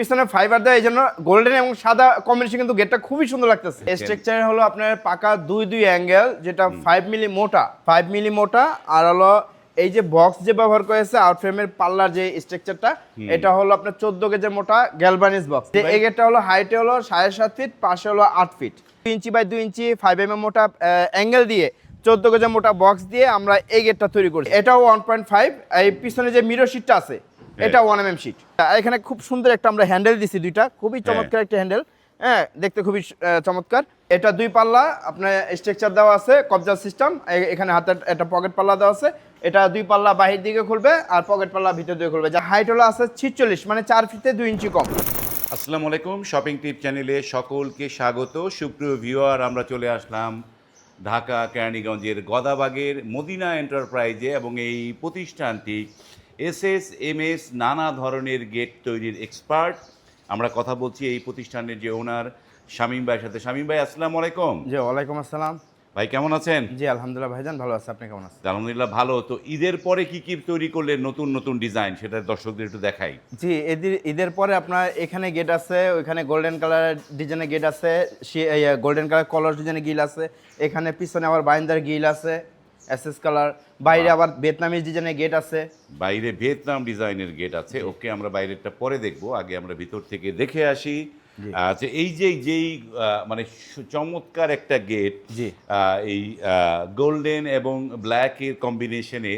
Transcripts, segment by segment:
পিছনে ফাইবার দেয় এই জন্য গোল্ডেন এবং সাদা কম্বিনেশন কিন্তু গেটটা খুবই সুন্দর লাগতেছে। স্ট্রাকচার হলো আপনার পাকা দুই দুই অ্যাঙ্গেল যেটা ফাইভ মিলি মোটা ফাইভ মিলি মোটা আর হলো এই যে বক্স যে ব্যবহার করেছে আউটফ্রেমের পাল্লার যে স্ট্রাকচারটা এটা হলো আপনার চোদ্দ গেজের মোটা গ্যালভানিস বক্স এই গেটটা হলো হাইটে হলো সাড়ে সাত ফিট পাশে হলো আট ফিট দুই ইঞ্চি বাই দুই ইঞ্চি ফাইভ এম এম মোটা অ্যাঙ্গেল দিয়ে চোদ্দ গেজের মোটা বক্স দিয়ে আমরা এই গেটটা তৈরি করছি। এটাও ওয়ান পয়েন্ট ফাইভ এই পিছনে যে মিরর শিটটা আছে এটা ওয়ান এম এম শিট এখানে খুব সুন্দর একটা আমরা হ্যান্ডেল দিছি দুইটা। খুবই চমৎকার একটা হ্যান্ডেল হ্যাঁ দেখতে খুবই চমৎকার। এটা দুই পাল্লা আপনার স্ট্রাকচার দেওয়া আছে কবজা সিস্টেম এখানে হাতে একটা পকেট পাল্লা দেওয়া আছে। এটা দুই পাল্লা বাহির দিকে খুলবে আর পকেট পাল্লা ভিতর দিকে খুলবে। যা হাইট হলো আছে ছিচল্লিশ মানে চার ফিটে দুই ইঞ্চি কম। আসসালামু আলাইকুম শপিং টিপ চ্যানেলে সকলকে স্বাগত। সুপ্রিয় ভিউয়ার আমরা চলে আসলাম ঢাকা কেরানীগঞ্জের গদাবাগের মদিনা এন্টারপ্রাইজে এবং এই প্রতিষ্ঠানটি এস এস এম এস নানা ধরনের গেট তৈরির এক্সপার্ট আমরা কথা বলছি এই প্রতিষ্ঠানের যে ওনার শামীম ভাইয়ের সাথে। শামীম ভাই আসসালামু আলাইকুম। জি ওয়ালাইকুম আসসালাম। ভাই কেমন আছেন? জি আলহামদুলিল্লাহ ভাইজান ভালো আছে। আপনি কেমন আছেন? আলহামদুলিল্লাহ ভালো। তো ঈদের পরে কি কি তৈরি করলে নতুন নতুন ডিজাইন সেটা দর্শকদের একটু দেখাই। জি এদের ঈদের পরে আপনার এখানে গেট আছে ওইখানে গোল্ডেন কালার ডিজাইনের গেট আছে গোল্ডেন কালার কলার ডিজাইনের গিল আছে এখানে পিছনে আবার বাইন্দার গিল আছে। SS colour. বাইরে আবার ভিয়েতনামিজ ডিজাইনের গেট আছে। বাইরে ভিয়েতনাম ডিজাইনের গেট আছে। ওকে আমরা বাইরেরটা পরে দেখব। আগে আমরা ভিতর থেকে দেখে আসি। আচ্ছা এই যে যেই মানে চমৎকার একটা গেট এই গোল্ডেন এবং ব্ল্যাক এর কম্বিনেশনে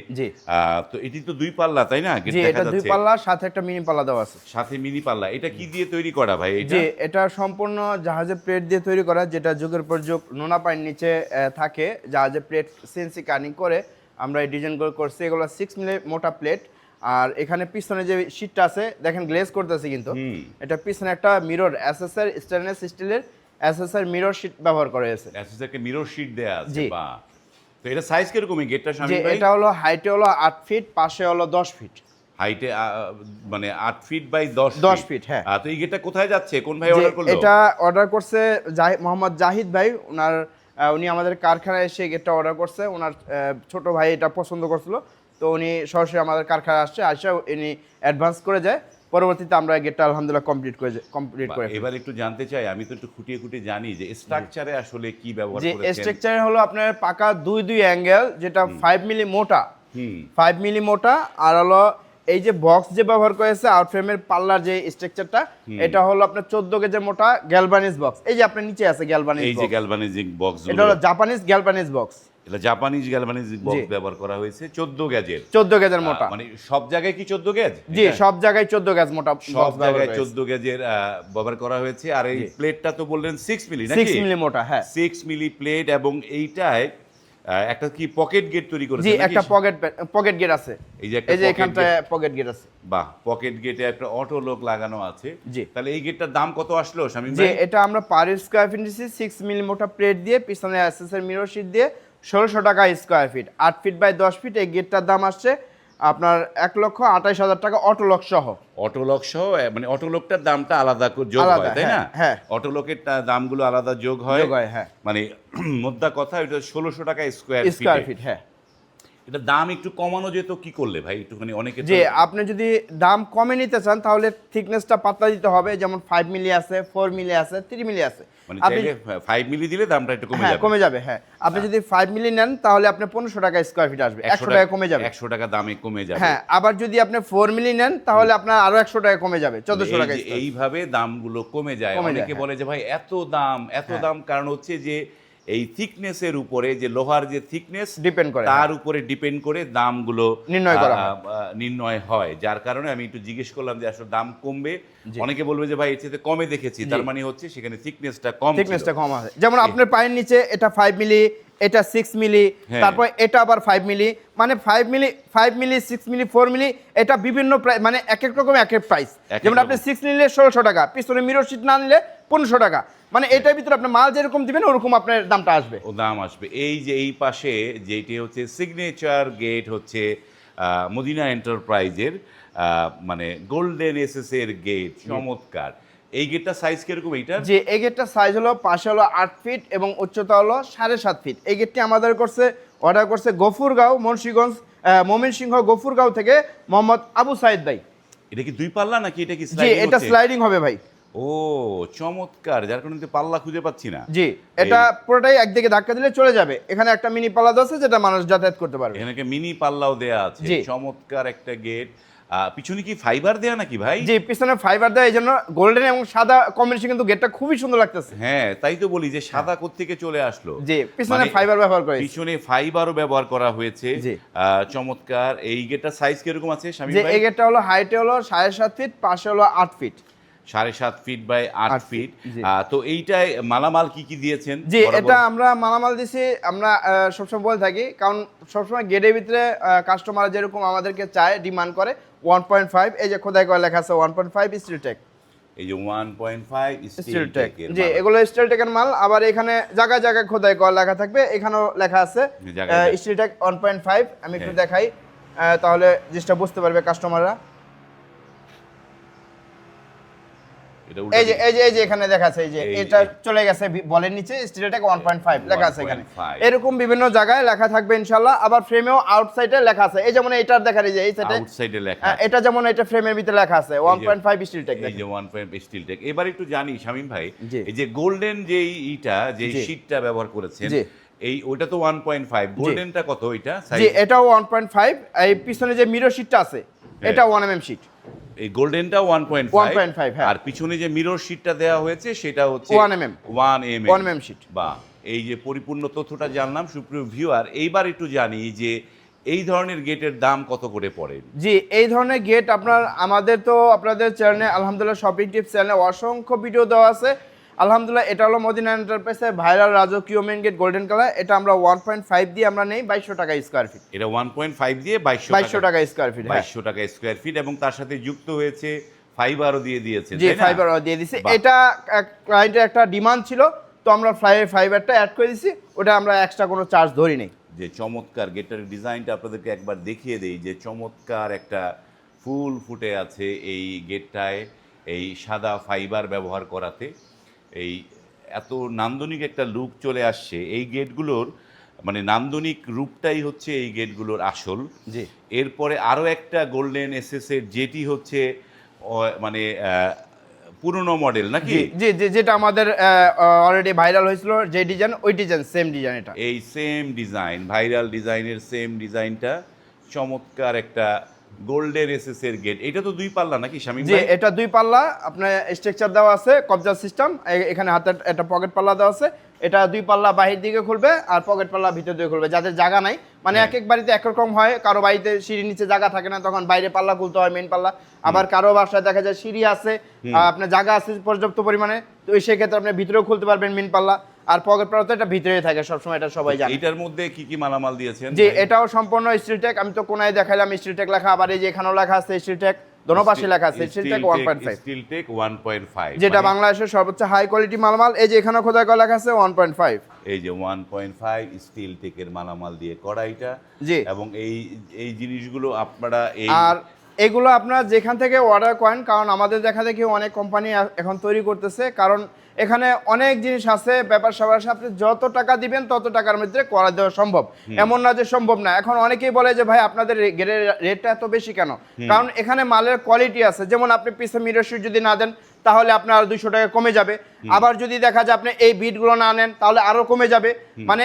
তো এটি তো দুই পাল্লা তাই না? এটা দুই পাল্লা সাথে একটা মিনি পাল্লা দেওয়া আছে। সাথে মিনি পাল্লা। এটা কি দিয়ে তৈরি করা ভাই এটা? এটা সম্পূর্ণ জাহাজের প্লেট দিয়ে তৈরি করা যেটা যুগের পর যুগ নোনা পানির নিচে থাকে। জাহাজের প্লেট সিএনসি কানিং করে আমরা এই ডিজাইনগুলো করছি। এগুলো সিক্স মিলি মোটা প্লেট। আর এখানে পিছনে যে শীটটা আছে দেখেন গ্লেজ করতেছে কিন্তু। এটা পিছনে একটা মিরর এসএসআর স্টেনলেস স্টিলের এসএসআর মিরর শীট ব্যবহার করা হয়েছে। একটা মিরর শিট দেয়া আছে বা তো এটা সাইজ কীরকম এই গেটটা ভাই? এটা হলো হাইটে হলো আট ফিট পাশে হলো দশ ফিট হাইটে মানে আট ফিট বাই দশ 10 ফিট হ্যাঁ। তো এই গেটটা কোথায় যাচ্ছে? কোন ভাই অর্ডার করল? এটা অর্ডার করছে মোহাম্মদ জাহিদ ভাই। ওনার উনি আমাদের কারখানায় এসে গেটটা অর্ডার করছে। ওনার ছোট ভাই এটা পছন্দ করছিল। তো উনি সরাসরি আমাদের কারখানা আসছে আসে উনি অ্যাডভান্স করে যায় পরবর্তীতে আমরা গেটটা আলহামদুলিল্লাহ কমপ্লিট করে কমপ্লিট করে এবার একটু জানতে চাই আমি তো একটু খুঁটিয়ে খুঁটিয়ে জানি যে স্ট্রাকচারে আসলে কি ব্যবহার যে স্ট্রাকচারে হলো আপনার পাকা দুই দুই অ্যাঙ্গেল যেটা ফাইভ মিলি মোটা হুম। ফাইভ মিলি মোটা আর হলো এই যে বক্স যে ব্যবহার করেছে আউটফ্রেমের পাল্লার যে স্ট্রাকচারটা এটা হলো আপনার চোদ্দ গেজের মোটা গ্যালভানিস বক্স এই যে আপনার নিচে আছে গ্যালভানিস এই যে গ্যালভানাইজিং বক্স এটা হলো জাপানিজ গ্যালভানিস বক্স এটা জাপানিজ গ্যালভানাইজিং বক্স ব্যবহার করা হয়েছে 14 গ্যাজের চোদ্দ গেজের মোটা। মানে সব জায়গায় কি 14 গ্যাজ জি সব জায়গায় চোদ্দ গেজ মোটা সব জায়গায় 14 গ্যাজের ব্যবহার করা হয়েছে। আর এই প্লেটটা তো বললেন 6 মিলি নাকি? সিক্স মিলি মোটা হ্যাঁ। 6 মিলি প্লেট এবং এইটায় একটা কি পকেট গেট তৈরি করেছে জি একটা পকেট পকেট গেট আছে। এই যে একটা এই যে এখানটা পকেট গেট আছে। বাহ পকেট গেটে একটা অটো লক লাগানো আছে। জি। তাহলে এই গেটটার দাম কত আসলো শামিম ভাই? এটা আমরা পার স্কয়ার ফিট নিছি 6 মিলি মোটা প্লেট দিয়ে পিছনে এসএসএর মিরর শীট দিয়ে 1600 টাকা স্কয়ার ফিট 8 ফিট বাই দশ ফিট এই গেটটার দাম আসছে আপনার এক লক্ষ আঠাইশ হাজার টাকা অটো লক সহ। অটোলক সহ মানে অটো লোকটার দামটা আলাদা যোগ আলাদা, হয় তাই না? হ্যাঁ, হ্যাঁ। অটো লকের টা- দামগুলো আলাদা যোগ হয়। হ্যাঁ। মানে মোদ্দা কথা ওইটা ষোলোশো টাকা স্কোয়ার স্কোয়ার ফিট হ্যাঁ। এটা দাম একটু কমানো যেত কি করলে ভাই? একটুখানি অনেকে যে আপনি যদি দাম কমে নিতে চান তাহলে থিকনেসটা পাতলা দিতে হবে। যেমন ফাইভ মিলি আছে ফোর মিলি আছে থ্রি মিলি আছে। মানে আপনি ফাইভ মিলি দিলে দামটা একটু কমে হ্যাঁ যাবে। কমে যাবে হ্যাঁ। আপনি যদি ফাইভ মিলি নেন তাহলে আপনি পনেরোশো টাকা স্কোয়ার ফিট আসবে একশো টাকা কমে যাবে। একশো টাকা দামে কমে যাবে। হ্যাঁ আবার যদি আপনি ফোর মিলি নেন তাহলে আপনার আরও একশো টাকা কমে যাবে চোদ্দশো এই টাকা এইভাবে দামগুলো কমে যায়। কমে যায়, অনেকে হ্যাঁ। বলে যে ভাই এত দাম এত দাম। কারণ হচ্ছে যে এই থিকনেসের উপরে যে লোহার যে থিকনেস ডিপেন্ড করে, তার উপরে ডিপেন্ড করে দামগুলো নির্ণয় করা হয়। নির্ণয় হয়। যার কারণে আমি একটু জিজ্ঞেস করলাম যে আসলে দাম কমবে? অনেকে বলবে যে ভাই এর চেয়ে কমে দেখেছি তার মানে হচ্ছে সেখানে থিকনেসটা কম। থিকনেসটা কম আছে। যেমন আপনার পায়ের নিচে এটা ফাইভ মিলি এটা সিক্স মিলি হ্যাঁ। তারপর এটা আবার ফাইভ মিলি মানে five milli five milli six milli four milli এটা বিভিন্ন প্রাইস মানে এক এক রকম এক এক প্রাইস যেমন আপনি। সিক্স নিলে ষোলোশো টাকা পিছনে মিরর শিট না নিলে পনেরোশো টাকা। মানে এটার ভিতরে আপনি মাল যেরকম দিবেন ওরকম আপনার দামটা আসবে। ও দাম আসবে। এই যে এই পাশে যেটি হচ্ছে সিগনেচার গেট হচ্ছে মদিনা এন্টারপ্রাইজের মানে গোল্ডেন এসএস এর গেট চমৎকার। এই গেটটা সাইজ কীরকম এইটার? যে এই গেটটার সাইজ হলো পাশে হলো আট ফিট এবং উচ্চতা হলো সাড়ে সাত ফিট এই গেটটি আমাদের করছে অর্ডার করছে গফুরগাঁও মুন্সিগঞ্জ মমিন সিংহ গফুরগাঁও থেকে মোহাম্মদ আবু সাইদ ভাই। এটা কি দুই পাল্লা নাকি এটা কি এটা স্লাইডিং হবে ভাই। ও চমৎকার যার কারণে পাল্লা খুঁজে পাচ্ছি না। জি এটা পুরোটাই একদিকে ধাক্কা দিলে চলে যাবে। এখানে একটা মিনি পাল্লা আছে যেটা মানুষ যাতায়াত করতে পারবে। এখানে মিনি পাল্লাও দেয়া আছে। চমৎকার একটা গেট পিছনে কি ফাইবার দেয়া নাকি ভাই? জি পিছনে ফাইবার দেয় এই জন্য গোল্ডেন এবং সাদা কম্বিনেশন কিন্তু গেটটা খুবই সুন্দর লাগতেছে। হ্যাঁ তাই তো বলি যে সাদা কোত্থেকে চলে আসলো? জি পিছনে মানে ফাইবার ব্যবহার করে পিছনে ফাইবারও ব্যবহার করা হয়েছে। চমৎকার। এই গেটটার সাইজ কীরকম আছে স্বামী ভাই? এই গেটটা হলো হাইটে হলো সাড়ে সাত ফিট পাশে হলো আট ফিট সাড়ে সাত ফিট বাই আট ফিট তো এইটায় মালামাল কি কি দিয়েছেন? জি এটা আমরা মালামাল দিছি আমরা সবসময় বলে থাকি কারণ সবসময় গেটের ভিতরে কাস্টমার যেরকম আমাদেরকে চায় ডিমান্ড করে ওয়ান পয়েন্ট ফাইভ এই যে খোদাই করে লেখা আছে one point five steel tech এই যে one point five steel tech জি এগুলো স্টিল টেকের মাল আবার এখানে জায়গায় জায়গায় খোদাই করা লেখা থাকবে এখানেও লেখা আছে জায়গায় জায়গায়। Steel tech one point five আমি একটু হ্যাঁ। দেখাই তাহলে জিনিসটা বুঝতে পারবে কাস্টমাররা এই যে এই যে এই যে এখানে দেখা আছে এই যে এটা চলে গেছে বলের নিচে steel tech one point five লেখা আছে এখানে। এরকম বিভিন্ন জায়গায় লেখা থাকবে আবার ফ্রেমেও আউটসাইডে লেখা আছে। এই যেমন এইটার দেখা এই যে এই সাইডে আউটসাইডে লেখা হ্যাঁ, এটা যেমন এটা ফ্রেমের ভিতরে লেখা আছে one point five steel tech এই যে ওয়ান পয়েন্ট স্টিল টেক এবার একটু জানি শামিম ভাই এই যে গোল্ডেন যে ইটা যে। শীটটা ব্যবহার করেছেন এই ওটা তো ওয়ান পয়েন্ট ফাইভ গোল্ডেনটা কত জি? এটাও ওয়ান পয়েন্ট ফাইভ এই পিছনে যে মিরর শিটটা আছে হ্যাঁ। এটা ওয়ান এম এম শিট এই গোল্ডেনটা ওয়ান পয়েন্ট 1.5 হ্যাঁ। আর পিছনে যে মিরর শিটটা দেওয়া হয়েছে সেটা হচ্ছে 1 mm one M 1 mm sheet। বা এই যে পরিপূর্ণ তথ্যটা জানলাম সুপ্রিয় ভিউয়ার এইবার একটু জানি যে এই ধরনের গেটের দাম কত করে পড়ে জি এই ধরনের গেট আপনার আমাদের তো আপনাদের চ্যানেলে আলহামদুলিল্লাহ শপিং টিপস চ্যানেলে অসংখ্য ভিডিও দেওয়া আছে আলহামদুলিল্লাহ এটা হলো মদিনা এন্টারপ্রাইজের ভাইরাল রাজকীয় মেন গেট গোল্ডেন কালার এটা আমরা ওয়ান পয়েন্ট ফাইভ দিয়ে আমরা নেই বাইশশো টাকা স্কোয়ার ফিট এটা ওয়ান পয়েন্ট ফাইভ দিয়ে বাইশশো বাইশশো টাকা স্কোয়ার ফিট বাইশশো টাকা স্কোয়ার ফিট এবং তার সাথে যুক্ত হয়েছে ফাইবারও দিয়ে দিয়েছে জি তাই না? ফাইবার দিয়ে দিছি বাহ। এটা ক্লায়েন্টের একটা ডিমান্ড ছিল তো আমরা ফ্লাই ফাইবারটা অ্যাড করে দিছি ওটা আমরা এক্সট্রা কোনো চার্জ ধরি নেই। যে চমৎকার গেটের ডিজাইনটা আপনাদেরকে একবার দেখিয়ে দেই যে চমৎকার একটা ফুল ফুটে আছে এই গেটটায় এই সাদা ফাইবার ব্যবহার করাতে। এই এত নান্দনিক একটা লুক চলে আসছে এই গেটগুলোর মানে নান্দনিক রূপটাই হচ্ছে এই গেটগুলোর আসল। জি। এরপরে আরও একটা গোল্ডেন এসএস এর যেটি হচ্ছে মানে পুরনো মডেল নাকি? জি জি যেটা আমাদের অলরেডি ভাইরাল হয়েছিল যে ডিজাইন ওই ডিজাইন সেম ডিজাইন এটা। এই সেম ডিজাইন ভাইরাল ডিজাইনের সেম ডিজাইনটা চমৎকার একটা গোল্ডেন এসএস এর গেট এটা তো দুই পাল্লা নাকি যে ভাই? এটা দুই পাল্লা। আপনার স্ট্রাকচার দেওয়া আছে কবজা সিস্টেম এখানে হাতে একটা পকেট পাল্লা দেওয়া আছে। এটা দুই পাল্লা বাহির দিকে খুলবে আর পকেট পাল্লা ভিতর দিকে খুলবে যাদের জায়গা নাই। মানে হ্যাঁ। এক এক বাড়িতে এক রকম হয় কারও বাড়িতে সিঁড়ি নিচে জায়গা থাকে না তখন বাইরে পাল্লা খুলতে হয় মেন পাল্লা। আবার কারও বাসায় দেখা যায় সিঁড়ি আছে আপনার জায়গা আছে পর্যাপ্ত পরিমাণে তো সেই ক্ষেত্রে আপনি ভিতরেও খুলতে পারবেন মেন পাল্লা। আর পকেট পাল্লা তো এটা ভিতরে থাকে সবসময় এটা সবাই জানে এটার মধ্যে কি কি মালামাল দিয়েছেন ভাই? এটাও সম্পূর্ণ স্টিল টেক আমি তো কোনায় দেখাইলাম স্টিল টেক লেখা আবার এই যে এখানেও লেখা আছে স্টিল টেক দোনো পাশে লেখা আছে steel tech one point five steel tech one point five যেটা বাংলাদেশের সর্বোচ্চ হাই কোয়ালিটি মালামাল এই যে এখানে খোদাই করা লেখা আছে ওয়ান পয়েন্ট ফাইভ এই যে ওয়ান পয়েন্ট ফাইভ স্টিল টেকের মালামাল দিয়ে করা এটা জি। এবং এই এই জিনিসগুলো আপনারা এই আর এগুলো আপনারা যেখান থেকে অর্ডার করেন কারণ আমাদের দেখা দেখি অনেক কোম্পানি এখন তৈরি করতেছে কারণ এখানে অনেক জিনিস আছে ব্যাপার স্যাপার সাথে যত টাকা দিবেন তত টাকার মধ্যে করা দেওয়া সম্ভব। এমন না যে সম্ভব না। এখন অনেকেই বলে যে ভাই আপনাদের রেটটা এত বেশি কেন? কারণ এখানে মালের কোয়ালিটি আছে। যেমন আপনি পিসে মিরর যদি না দেন তাহলে আপনার দুইশো টাকা কমে যাবে। আবার যদি দেখা যায় আপনি এই বিটগুলো না নেন তাহলে আরও কমে যাবে। মানে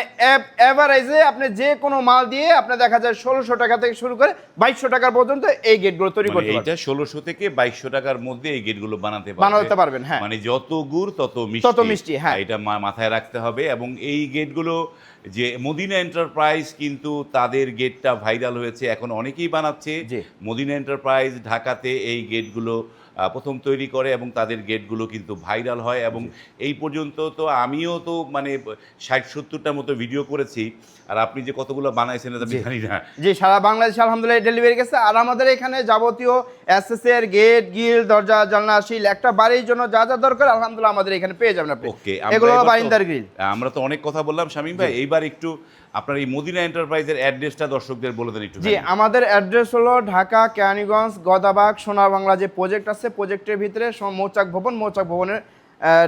এভারেজে আপনি যে কোনো মাল দিয়ে আপনি দেখা যায় ষোলোশো টাকা থেকে শুরু করে বাইশশো টাকা পর্যন্ত এই গেটগুলো তৈরি মানে করতে এইটা ষোলোশো থেকে বাইশশো টাকার মধ্যে এই গেটগুলো বানাতে বানাতে পারবেন, হ্যাঁ। মানে যত গুড় তত মিষ্টি তত মিষ্টি, হ্যাঁ। এটা মাথায় রাখতে হবে এবং এই গেটগুলো যে মদিনা এন্টারপ্রাইজ কিন্তু তাদের গেটটা ভাইরাল হয়েছে এখন অনেকেই বানাচ্ছে। মদিনা এন্টারপ্রাইজ ঢাকাতে এই গেটগুলো প্রথম তৈরি করে এবং তাদের গেটগুলো কিন্তু ভাইরাল হয় এবং এই পর্যন্ত তো আমিও তো মানে ষাট সত্তরটার মতো ভিডিও করেছি। আর আপনি যে কতগুলো বানাইছেন এটা আমি জানি না। জি সারা বাংলাদেশে আলহামদুলিল্লাহ ডেলিভারি গেছে। আর আমাদের এখানে যাবতীয় এসএসএর গেট গিল দরজা জানলা শিল একটা বাড়ির জন্য যা যা দরকার আলহামদুলিল্লাহ আমাদের এখানে পেয়ে যাবেন আপনি। ওকে এগুলো বাইন্দার গ্রিল আমরা তো অনেক কথা বললাম শামীম ভাই এইবার একটু আপনার এই মদিনা এন্টারপ্রাইজের অ্যাড্রেসটা দর্শকদের বলে দেন একটু জি আমাদের অ্যাড্রেস হলো ঢাকা কেরানীগঞ্জ গদাবাগ সোনা বাংলা যে প্রজেক্ট আছে প্রজেক্টের ভিতরে মৌচাক ভবন মৌচাক ভবনের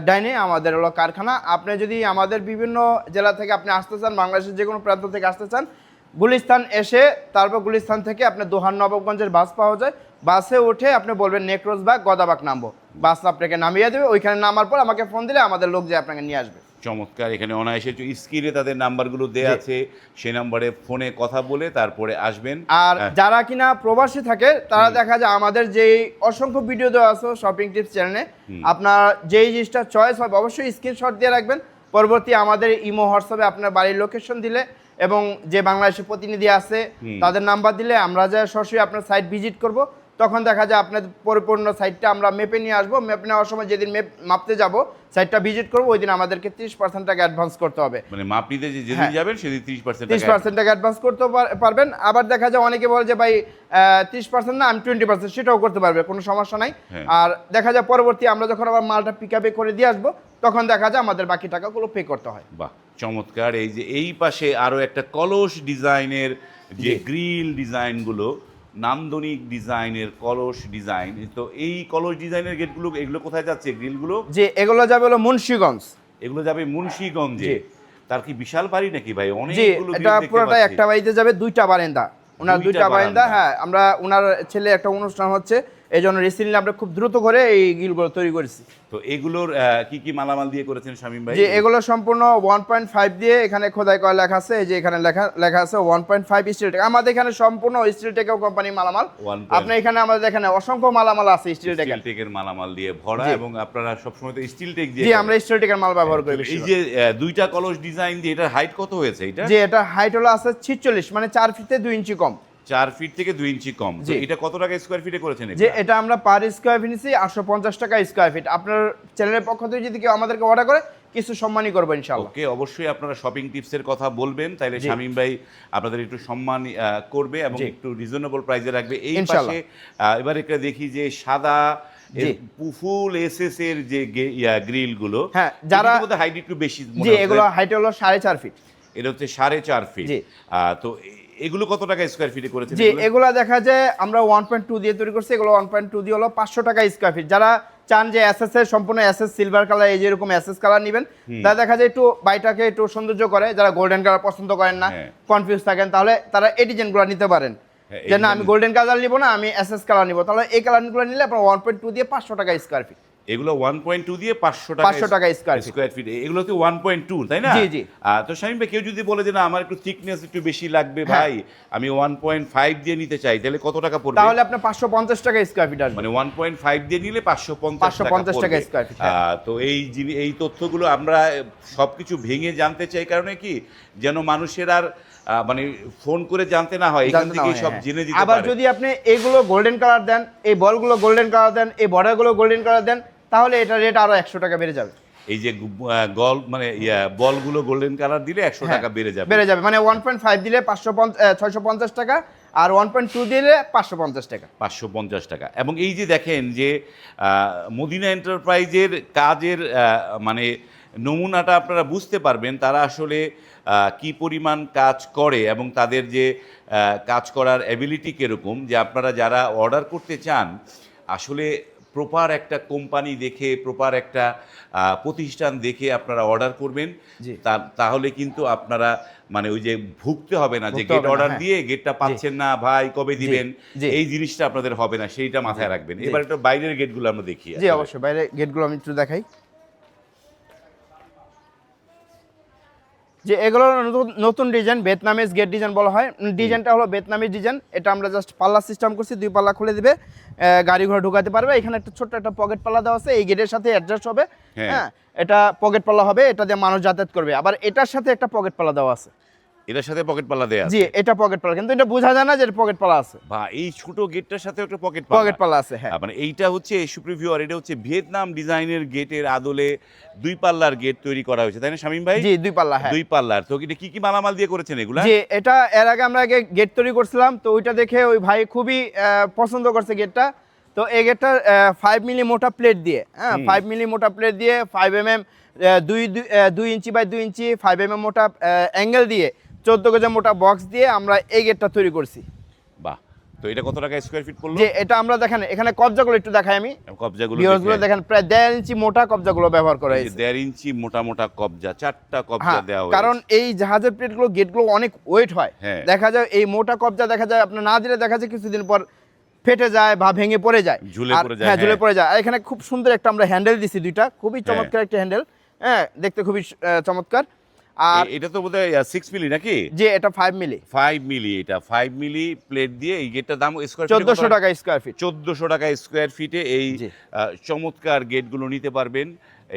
ডাইনে আমাদের হলো কারখানা। আপনি যদি আমাদের বিভিন্ন জেলা থেকে আপনি আসতে চান, বাংলাদেশের যে কোনো প্রান্ত থেকে আসতে চান, গুলিস্তান এসে তারপর গুলিস্তান থেকে আপনি দোহান নবাবগঞ্জের বাস পাওয়া যায়। বাসে উঠে আপনি বলবেন নেকরোজ বা গদাবাগ নামবো। বাস আপনাকে নামিয়ে দেবে। ওইখানে নামার পর আমাকে ফোন দিলে আমাদের লোক যে আপনাকে নিয়ে আসবে। চমৎকার এখানে অনায়াসে স্ক্রিনে তাদের নাম্বারগুলো দেওয়া আছে সেই নাম্বারে ফোনে কথা বলে তারপরে আসবেন। আর হ্যাঁ। যারা কিনা প্রবাসী থাকে তারা দেখা যায় আমাদের যেই অসংখ্য ভিডিও দেওয়া আছে শপিং টিপস চ্যানেলে আপনার যেই জিনিসটা চয়েস হবে অবশ্যই স্ক্রিনশট দিয়ে রাখবেন। পরবর্তী আমাদের ইমো হোয়াটসঅ্যাপে আপনার বাড়ির লোকেশন দিলে এবং যে বাংলাদেশের প্রতিনিধি আছে তাদের নাম্বার দিলে আমরা যা সরাসরি আপনার সাইট ভিজিট করব। তখন দেখা যায় আপনার পরিপূর্ণ সাইটটা আমরা মেপে নিয়ে আসব। মেপে নেওয়ার সময় যেদিন মেপ মাপতে যাব সাইটটা ভিজিট করব ওই দিন আমাদেরকে ত্রিশ পার্সেন্ট টাকা অ্যাডভান্স করতে হবে। মানে মাপ নিতে যেদিন হ্যাঁ। যাবেন সেদিন ত্রিশ পার্সেন্ট তিরিশ পার্সেন্ট টাকা অ্যাডভান্স করতে পার- পারবেন। আবার দেখা যায় অনেকে বলে যে ভাই ত্রিশ পার্সেন্ট না আমি টোয়েন্টি পার্সেন্ট সেটাও করতে পারবে কোনো সমস্যা নাই। হ্যাঁ। আর দেখা যায় পরবর্তী আমরা যখন আবার মালটা পিক আপে করে দিয়ে আসব তখন দেখা যায় আমাদের বাকি টাকাগুলো পে করতে হয়। বাহ চমৎকার। এই যে এই পাশে আরও একটা কলস ডিজাইনের যে গ্রিল ডিজাইনগুলো নান্দনিক ডিজাইনের কলস ডিজাইন। তো এই কলস ডিজাইনের গেটগুলো এগুলো কোথায় যাচ্ছে? গ্রিলগুলো? যে এগুলো যাবে হলো মুন্সিগঞ্জ। এগুলো যাবে মুন্সিগঞ্জে। তার কি বিশাল বাড়ি নাকি ভাই? অনেকগুলো এটা পুরোটা একটা বাড়িতে যাবে দুইটা বারান্দা। ওনার দুইটা বারান্দা। হ্যাঁ আমরা ওনার ছেলে একটা অনুষ্ঠান হচ্ছে। এই জন্য রিসেন্টলি আমরা খুব দ্রুত করে এই গিলগুলো তৈরি করেছি। তো এগুলোর কি কি মালামাল দিয়ে করেছেন শামীম ভাই? যে এগুলো সম্পূর্ণ ওয়ান পয়েন্ট ফাইভ দিয়ে এখানে খোদাই করা লেখা আছে এই যে এখানে লেখা লেখা আছে one point five steel tech আমাদের এখানে সম্পূর্ণ স্টিল টেকেও কোম্পানি মালামাল। 1.5 আপনার এখানে আমাদের এখানে অসংখ্য মালামাল আছে স্টিল টেকের স্টিল টেকের মালামাল দিয়ে ভরা এবং আপনারা সবসময় তো স্টিল টেক দিয়ে জি আমরা স্টিল টেকের মাল ব্যবহার করি এই যে দুইটা কলস ডিজাইন দিয়ে এটার হাইট কত হয়েছে এটা? যে এটা হাইট হলো আছে ছিচল্লিশ মানে চার ফিটে দুই ইঞ্চি কম। চার ফিট থেকে দুই ইঞ্চি কম। এটা কত টাকা স্কোয়ার ফিটে করেছেন যে এটা? আমরা পার স্কোয়ার ফিট নিচ্ছি আটশো পঞ্চাশ টাকা স্কোয়ার ফিট আপনার চ্যানেলের পক্ষ থেকে যদি কেউ আমাদেরকে অর্ডার করে কিছু সম্মানই করব ইনশাল্লাহ ওকে অবশ্যই আপনারা শপিং টিপসের কথা বলবেন তাইলে। শামীম ভাই আপনাদের একটু সম্মান করবে এবং একটু রিজনেবল প্রাইসে রাখবে। এই। পাশে এবার একটা দেখি যে সাদা। ফুল এসএস এর যে গ্রিলগুলো হ্যাঁ, যারা- হাইট একটু বেশি জি এগুলো হাইট হলো সাড়ে চার ফিট এটা হচ্ছে সাড়ে চার ফিট তো এগুলো কত টাকা স্কোয়ার ফিটে করেছেন জি এগুলো? দেখা যায় আমরা ওয়ান পয়েন্ট টু দিয়ে তৈরি করছি এগুলো ওয়ান পয়েন্ট টু দিয়ে হলো পাঁচশো টাকা স্কোয়ার ফিট যারা চান যে এসএস এর সম্পূর্ণ এসএস সিলভার কালার এই যেরকম এসএস কালার নেবেন তারা দেখা যায় একটু বাড়িটাকে একটু সৌন্দর্য করে যারা গোল্ডেন কালার পছন্দ করেন না হ্যাঁ। কনফিউজ থাকেন তাহলে তারা এই ডিজাইনগুলো নিতে পারেন। হ্যাঁ, যে না আমি গোল্ডেন কালার নিবো না আমি এসএস কালার নিবো। তাহলে এই কালারগুলো নিলে আপনার ওয়ান পয়েন্ট টু দিয়ে পাঁচশো টাকা স্কোয়ার ফিট এগুলো ওয়ান পয়েন্ট টু দিয়ে পাঁচশো টাকা 500 টাকা feet। স্কোয়ার ফিট এগুলো ওয়ান পয়েন্ট টু তাই না জি, জি। তো শামীম ভাই কেউ যদি বলে যে না আমার একটু থিকনেস একটু বেশি লাগবে হ্যাঁ। ভাই আমি ওয়ান পয়েন্ট ফাইভ দিয়ে নিতে চাই তাহলে কত টাকা পড়বে তাহলে আপনার পাঁচশো পঞ্চাশ টাকা স্কোয়ার ফিট আসবে মানে ওয়ান পয়েন্ট ফাইভ দিয়ে নিলে পাঁচশো পঞ্চাশ 550 টাকা feet, হ্যাঁ। তো এই জিনি এই তথ্যগুলো আমরা সব কিছু ভেঙে জানতে চাই কারণে কি যেন মানুষের আর মানে ফোন করে জানতে না হয় এখান জানতে থেকে সব হ্যাঁ। জেনে যেতে আবার যদি আপনি এগুলো গোল্ডেন কালার দেন এই বলগুলো গোল্ডেন কালার দেন এই বর্ডারগুলো গোল্ডেন কালার দেন তাহলে এটা রেট আরও একশো টাকা বেড়ে যাবে। এই যে গল মানে বলগুলো গোল্ডেন কালার দিলে একশো হ্যাঁ, টাকা বেড়ে যাবে। বেড়ে যাবে। মানে ওয়ান পয়েন্ট ফাইভ দিলে পাঁচশো ছয়শো পঞ্চাশ টাকা আর ওয়ান পয়েন্ট টু দিলে পাঁচশো পঞ্চাশ টাকা। পাঁচশো পঞ্চাশ টাকা। এবং এই যে দেখেন যে মদিনা এন্টারপ্রাইজের কাজের মানে নমুনাটা আপনারা বুঝতে পারবেন তারা আসলে কি পরিমাণ কাজ করে এবং তাদের যে কাজ করার অ্যাবিলিটি কীরকম যে আপনারা যারা অর্ডার করতে চান আসলে প্রপার একটা কোম্পানি দেখে প্রপার একটা প্রতিষ্ঠান দেখে আপনারা অর্ডার করবেন। তাহলে কিন্তু আপনারা মানে ওই যে ভুগতে হবে না যে গেট অর্ডার হ্যাঁ। দিয়ে গেটটা পাচ্ছেন না ভাই কবে দিবেন। এই জিনিসটা আপনাদের হবে না সেইটা মাথায় রাখবেন। এবার একটু বাইরের গেটগুলো আমরা দেখি জি। অবশ্যই। বাইরের গেটগুলো আমি একটু দেখাই। যে এগুলো নতুন- ডিজাইন ভিয়েতনামিজ গেট ডিজাইন বলা হয়। ডিজাইনটা হলো ভিয়েতনামিজ ডিজাইন এটা আমরা জাস্ট পাল্লা সিস্টেম করছি দুই পাল্লা খুলে দিবে গাড়ি ঘোড়া ঢুকাতে পারবে। এখানে একটা ছোট্ট একটা পকেট পাল্লা দেওয়া আছে এই গেটের সাথে অ্যাডজাস্ট হবে হ্যাঁ। হ্যাঁ? এটা পকেট পাল্লা হবে এটা দিয়ে মানুষ যাতায়াত করবে। আবার এটার সাথে একটা পকেট পাল্লা দেওয়া আছে। এটার সাথে পকেট পাল্লা দেয়া জি এটা পকেট পাল্লা কিন্তু এটা বোঝা যায় না যে পকেট পাল্লা আছে। বা এই ছোট গেটটার সাথে একটা পকেট পকেট পাল্লা আছে হ্যাঁ। মানে এইটা হচ্ছে এটা হচ্ছে ভিয়েতনাম ডিজাইনের গেটের আদলে দুই পাল্লার গেট তৈরি করা হয়েছে তাই না শামীম ভাই? জি দুই পাল্লা হ্যাঁ। দুই পাল্লার। তো এটা কি কি মালামাল দিয়ে করেছেন এগুলা? যে এটা এর আগে আমরা আগে গেট তৈরি করছিলাম তো ওইটা দেখে ওই ভাই খুবই পছন্দ করছে গেটটা তো এই গেটটা ফাইভ মিলি মোটা প্লেট দিয়ে হ্যাঁ ফাইভ মিলি মোটা প্লেট দিয়ে ফাইভ এম এম দুই- দুই ইঞ্চি বাই দুই ইঞ্চি ফাইভ এম এম মোটা অ্যাঙ্গেল দিয়ে চোদ্দ গজে মোটা বক্স দিয়ে আমরা এই গেটটা তৈরি করছি। বাহ তো এটা কত টাকা স্কোয়ার ফিট পড়ল? যে এটা আমরা দেখেন এখানে কবজাগুলো একটু দেখাই আমি। কবজাগুলো দেখেন প্রায় ইঞ্চি মোটা কবজাগুলো ব্যবহার করা হয়েছে। ইঞ্চি মোটা মোটা কবজা চারটা কবজা হ্যাঁ দেওয়া কারণ এই জাহাজের প্লেটগুলো গেটগুলো অনেক ওয়েট হয়। হ্যাঁ। দেখা যায় এই মোটা কবজা দেখা যায় আপনার না দিলে দেখা যায় কিছুদিন পর ফেটে যায় বা ভেঙে পড়ে যায়। ঝুলে পড়ে যায়, হ্যাঁ ঝুলে হ্যাঁ। পড়ে যায়। এখানে খুব সুন্দর একটা আমরা হ্যান্ডেল দিছি দুইটা খুবই চমৎকার একটা হ্যান্ডেল হ্যাঁ দেখতে খুবই চমৎকার। আর এটা তো বোধহয় সিক্স মিলি নাকি? যে এটা ফাইভ মিলি ফাইভ মিলি এটা ফাইভ মিলি প্লেট দিয়ে এই গেটটার দাম স্কোয়ার চোদ্দশো টাকা স্কোয়ার ফিট চোদ্দশো টাকা স্কোয়ার ফিটে এই চমৎকার গেটগুলো নিতে পারবেন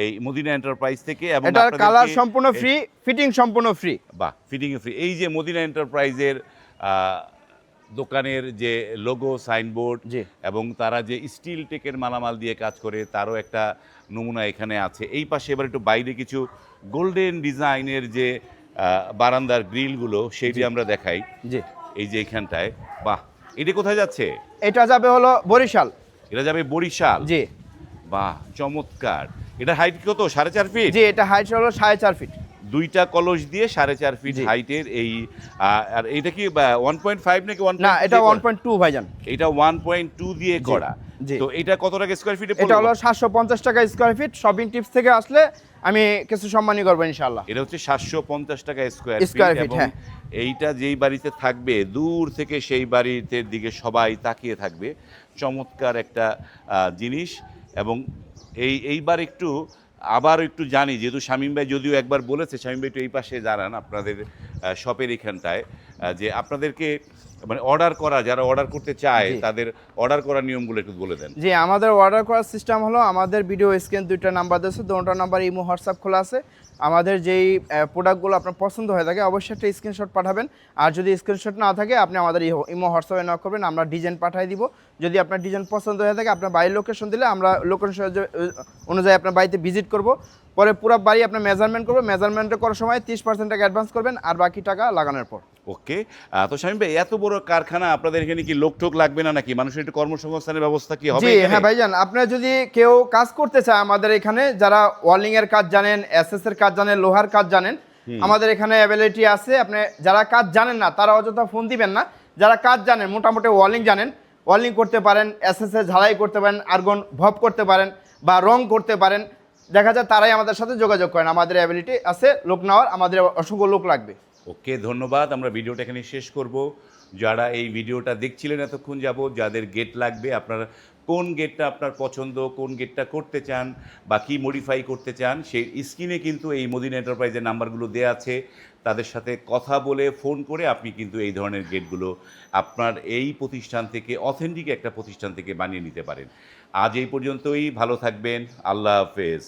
এই মদিনা এন্টারপ্রাইজ থেকে এবং এটার কালার সম্পূর্ণ ফ্রি ফিটিং সম্পূর্ণ ফ্রি বাহ ফিটিং ফ্রি এই যে মদিনা এন্টারপ্রাইজের আহ, দোকানের যে লোগো সাইনবোর্ড। এবং তারা যে স্টিল টেকের মালামাল দিয়ে কাজ করে তারও একটা নমুনা এখানে আছে। এই পাশে এবার একটু বাইরে কিছু গোল্ডেন ডিজাইনের যে বারান্দার গ্রিলগুলো সেইটি আমরা দেখাই। এই যে এখানটায় বাহ! এটি কোথায় যাচ্ছে? এটা যাবে হলো বরিশাল। এটা যাবে বরিশাল? জি। বাহ! চমৎকার। এটা হাইট কত? সাড়ে চার ফিট জি এটা হাইট হলো সাড়ে চার ফিট দুইটা কলস দিয়ে সাড়ে চার ফিট হাইটের এই আর এটা কি ওয়ান পয়েন্ট ফাইভ নাকি ওয়ান না এটা ওয়ান পয়েন্ট টু ভাইজান। এটা ওয়ান পয়েন্ট টু দিয়ে করা। তো এটা কত টাকা স্কোয়ার ফিটে এটা হলো সাতশো পঞ্চাশ টাকা স্কোয়ার ফিট শপিং টিপস থেকে আসলে আমি কিছু সম্মানই করব ইনশাল্লাহ এটা হচ্ছে সাতশো পঞ্চাশ টাকা স্কোয়ার স্কোয়ার ফিট হ্যাঁ। এইটা যেই বাড়িতে থাকবে দূর থেকে সেই বাড়িতে দিকে সবাই তাকিয়ে থাকবে। চমৎকার একটা আহ, জিনিস এবং এই এইবার একটু আবার একটু জানি, যেহেতু শামীম ভাই যদিও একবার বলেছে, শামীম ভাই একটু এই পাশে দাঁড়ান আপনাদের শপের এখানটায় যে আপনাদেরকে মানে অর্ডার করা যারা অর্ডার করতে চায় তাদের অর্ডার করার নিয়মগুলো একটু বলে দেন। জি আমাদের অর্ডার করার সিস্টেম হলো আমাদের ভিডিও স্ক্রিন দুইটা নাম্বার দিয়েছে দুটো নাম্বার ইমো হোয়াটসঅ্যাপ খোলা আছে। আমাদের যেই প্রোডাক্টগুলো আপনার পছন্দ হয়ে থাকে অবশ্যই একটা স্ক্রিনশট পাঠাবেন। আর যদি স্ক্রিনশট না থাকে আপনি আমাদের ইমো হোয়াটসঅ্যাপে নক করবেন আমরা ডিজাইন পাঠিয়ে দিব। যদি আপনার ডিজাইন পছন্দ হয়ে থাকে আপনার বাড়ির লোকেশন দিলে আমরা লোকেশন অনুযায়ী আপনার বাড়িতে ভিজিট করব। পরে পুরো বাড়ি আপনার মেজারমেন্ট করব মেজারমেন্ট করার সময় তিরিশ পার্সেন্ট টাকা অ্যাডভান্স করবেন আর বাকি টাকা লাগানোর পর। ওকে? তো শামীম ভাই এত বড় কারখানা আপনাদের এখানে কি লোক টোক লাগবে না নাকি? মানুষের একটু কর্মসংস্থানের ব্যবস্থা কি হবে? হ্যাঁ ভাইজান আপনার যদি কেউ কাজ করতে চায় আমাদের এখানে যারা ওয়ার্লিং এর কাজ জানেন এসএস এর কাজ জানেন লোহার কাজ জানেন আমাদের এখানে অ্যাবিলিটি আছে। আপনি যারা কাজ জানেন না তারা অযথা ফোন দিবেন না। যারা কাজ জানেন মোটামুটি ওয়ালিং জানেন ওয়ার্লিং করতে পারেন এসএস এর ঝালাই করতে পারেন আর্গন ভব করতে পারেন বা রং করতে পারেন দেখা যায় তারাই আমাদের সাথে যোগাযোগ করেন। আমাদের অ্যাবিলিটি আছে লোক নেওয়ার আমাদের অসংখ্য লোক লাগবে। ওকে ধন্যবাদ, আমরা ভিডিওটা এখানে শেষ করব। যারা এই ভিডিওটা দেখছিলেন এতক্ষণ যাব যাদের গেট লাগবে, আপনার কোন গেটটা আপনার পছন্দ, কোন গেটটা করতে চান বা কি মডিফাই করতে চান, সেই স্ক্রিনে কিন্তু এই মদিনা এন্টারপ্রাইজের নাম্বারগুলো দেওয়া আছে। তাদের সাথে কথা বলে ফোন করে আপনি কিন্তু এই ধরনের গেটগুলো আপনার এই প্রতিষ্ঠান থেকে অথেন্টিক একটা প্রতিষ্ঠান থেকে বানিয়ে নিতে পারেন। আজ এই পর্যন্তই, ভালো থাকবেন, আল্লাহ হাফেজ।